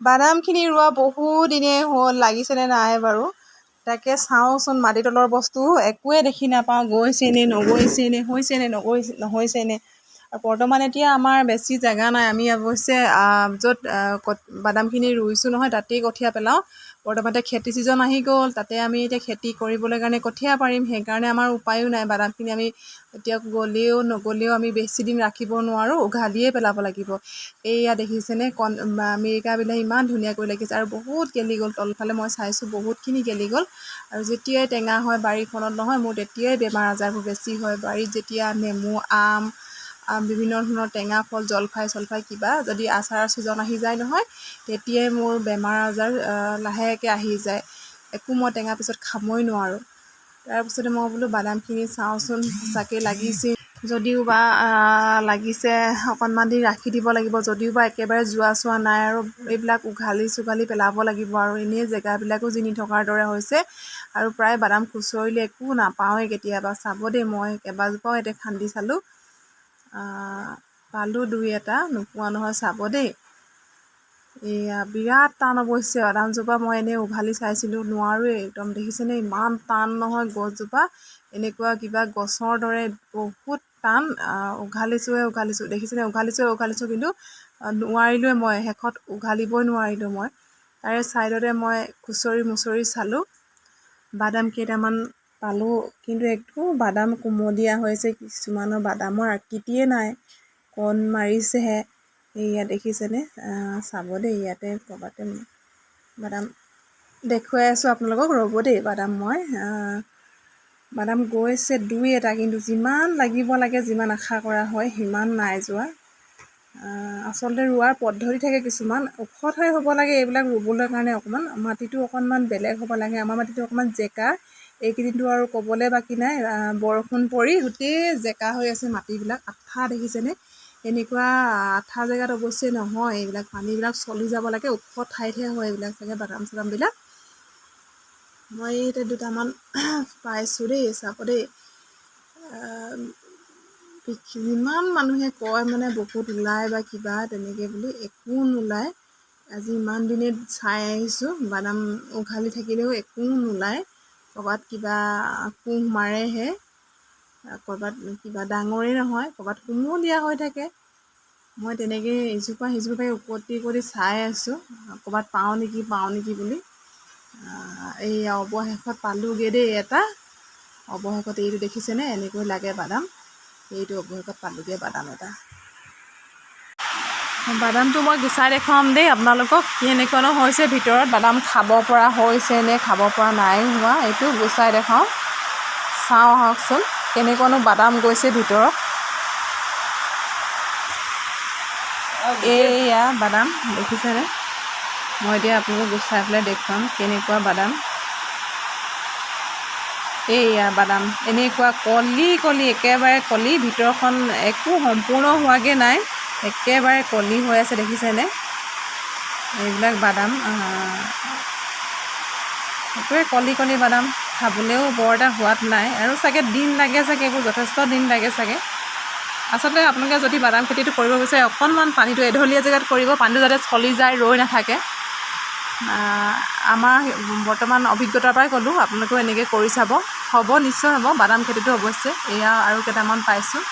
বাদামখিনি ৰোৱা বহু দিনেই হ'ল লাগিছেনে নাই বাৰু? তাকে চাওঁচোন মাটি তলৰ বস্তু একোৱে দেখি নাপাওঁ গৈছেনে নগৈছেনে হৈছেনে নগৈ নহৈছেনে? আৰু বৰ্তমান এতিয়া আমাৰ বেছি জেগা নাই। আমি অৱশ্যে য'ত বাদামখিনি ৰুইছোঁ নহয় তাতেই কঠীয়া পেলাওঁ। বৰ্তমান খেতি ছিজন আহি গ'ল তাতে আমি এতিয়া খেতি কৰিবলৈ কাৰণে কঠীয়া পাৰিম। সেইকাৰণে আমাৰ উপায়ো নাই। বাদামখিনি আমি এতিয়া গ'লেও নগ'লেও আমি বেছিদিন ৰাখিব নোৱাৰোঁ উঘালিয়ে পেলাব লাগিব। এইয়া দেখিছেনে? কণ আমেৰিকা বিলাহী ইমান ধুনীয়াকৈ লাগিছে। আৰু বহুত গেলি গ'ল। তলফালে মই চাইছোঁ বহুতখিনি গেলি গ'ল। আৰু যেতিয়াই টেঙা হয় বাৰীখনত নহয় মোৰ তেতিয়াই বেমাৰ আজাৰবোৰ বেছি হয়। বাৰীত যেতিয়া নেমু আম বিভিন্ন ধৰণৰ টেঙা ফল জলফাই চলফাই কিবা যদি আচাৰৰ ছিজন আহি যায় নহয় তেতিয়াই মোৰ বেমাৰ আজাৰ লাহেকৈ আহি যায়। একো মই টেঙা পিছত খাবই নোৱাৰোঁ। তাৰপিছতে মই বোলো বাদামখিনি চাওঁচোন সঁচাকৈ লাগিছে। যদিও বা লাগিছে অকণমান দিন ৰাখি দিব লাগিব। যদিও বা একেবাৰে যোৱা চোৱা নাই আৰু এইবিলাক উঘালি চোঘালি পেলাব লাগিব আৰু এনেই জেগাবিলাকো জিনি থকাৰ দৰে হৈছে। আৰু প্ৰায় বাদাম খুচৰিলে একো নাপাওঁৱেই কেতিয়াবা। চাব দেই মই কেইবাজোপাও এতিয়া খান্দি চালোঁ। পালোঁ দুই এটা নোপোৱা নহয় চাব দেই। এয়া বিৰাট টান অৱশ্যে বাদামজোপা মই এনেই উঘালি চাইছিলোঁ নোৱাৰোৱেই একদম দেখিছেনে ইমান টান নহয় গছজোপা। এনেকুৱা কিবা গছৰ দৰে বহুত টান উঘালিছোঁহে উঘালিছোঁ। দেখিছেনে উঘালিছোঁহে উঘালিছোঁ কিন্তু নোৱাৰিলোঁৱে মই শেষত উঘালিবই নোৱাৰিলোঁ মই। তাৰে ছাইডতে মই খুচৰি মুচৰি চালোঁ। বাদাম কেইটামান পালোঁ। কিন্তু একো বাদাম কুমলীয়া হৈছে কিছুমানৰ বাদামৰ আকৃতিয়ে নাই। কণ মাৰিছেহে। এইয়া দেখিছেনে? চাব দেই ইয়াতে ক'ৰবাতে বাদাম দেখুৱাই আছোঁ আপোনালোকক ৰ'ব দেই বাদাম মই। বাদাম গৈছে দুই এটা কিন্তু যিমান লাগিব লাগে যিমান আশা কৰা হয় সিমান নাই যোৱা। আচলতে ৰোৱাৰ পদ্ধতি থাকে কিছুমান। ওখ ঠাই হ'ব লাগে এইবিলাক ৰুবলৈ কাৰণে অকণমান মাটিটো অকণমান বেলেগ হ'ব লাগে আমাৰ মাটিটো অকণমান জেকা। এইকেইদিনটো আৰু ক'বলৈ বাকী নাই বৰষুণ পৰি গোটেই জেকা হৈ আছে মাটিবিলাক আঠা দেখিছেনে? এনেকুৱা আঠা জেগাত অৱশ্যে নহয় এইবিলাক পানীবিলাক চলি যাব লাগে ওখ ঠাইতহে হয় এইবিলাক চাগে বাদাম চাদামবিলাক। মই এতিয়া দুটামান পাইছোঁ দেই চাব দেই। যিমান মানুহে কয় মানে বহুত ওলায় বা কিবা তেনেকৈ বুলি একো নোলায়। আজি ইমান দিনে চাই আহিছোঁ বাদাম উঘালি থাকিলেও একো নোলায়। ক'ৰবাত কিবা কোঁহ মাৰেহে ক'ৰবাত কিবা ডাঙৰেই নহয় ক'ৰবাত কুমলীয়া হৈ থাকে। মই তেনেকৈ ইজোপা সিজোপাই উপতি উপতি চাই আছোঁ ক'ৰবাত পাওঁ নেকি পাওঁ নেকি বুলি। এই অৱশেষত পালোঁগৈ দেই এটা। অৱশেষত এইটো দেখিছেনে? এনেকৈ লাগে বাদাম। এইটো অৱশেষত পালোঁগৈ বাদাম এটা। বাদামটো মই গুচাই দেখুৱাম দেই আপোনালোকক। কেনেকুৱানো হৈছে ভিতৰত বাদাম খাব পৰা হৈছে নে খাব পৰা নাই হোৱা এইটো গুচাই দেখাওঁ। চাওঁ আহকচোন কেনেকুৱানো বাদাম গৈছে ভিতৰত। এইয়া বাদাম দেখিছেনে? মই এতিয়া আপোনালোকক গুচাই পেলাই দেখুৱাম কেনেকুৱা বাদাম। এইয়া বাদাম এনেকুৱা কলি কলি একেবাৰে কলি ভিতৰখন একো সম্পূৰ্ণ হোৱাগৈ নাই। একেবাৰে কলি হৈ আছে দেখিছেনে? এইবিলাক বাদাম একোৱে কলি কলি বাদাম খাবলৈও বৰ এটা সোৱাদ নাই। আৰু চাগে দিন লাগে চাগে এইবোৰ যথেষ্ট দিন লাগে চাগে। আচলতে আপোনালোকে যদি বাদাম খেতিটো কৰিব বিচাৰে অকণমান পানীটো এঢলীয়া জেগাত কৰিব পানীটো যাতে চলি যায় ৰৈ নাথাকে। আমাৰ বৰ্তমান অভিজ্ঞতাৰ পৰাই ক'লোঁ আপোনালোকেও এনেকৈ কৰি চাব। হ'ব নিশ্চয় হ'ব বাদাম খেতিটো অৱশ্যে। এয়া আৰু কেইটামান পাইছোঁ।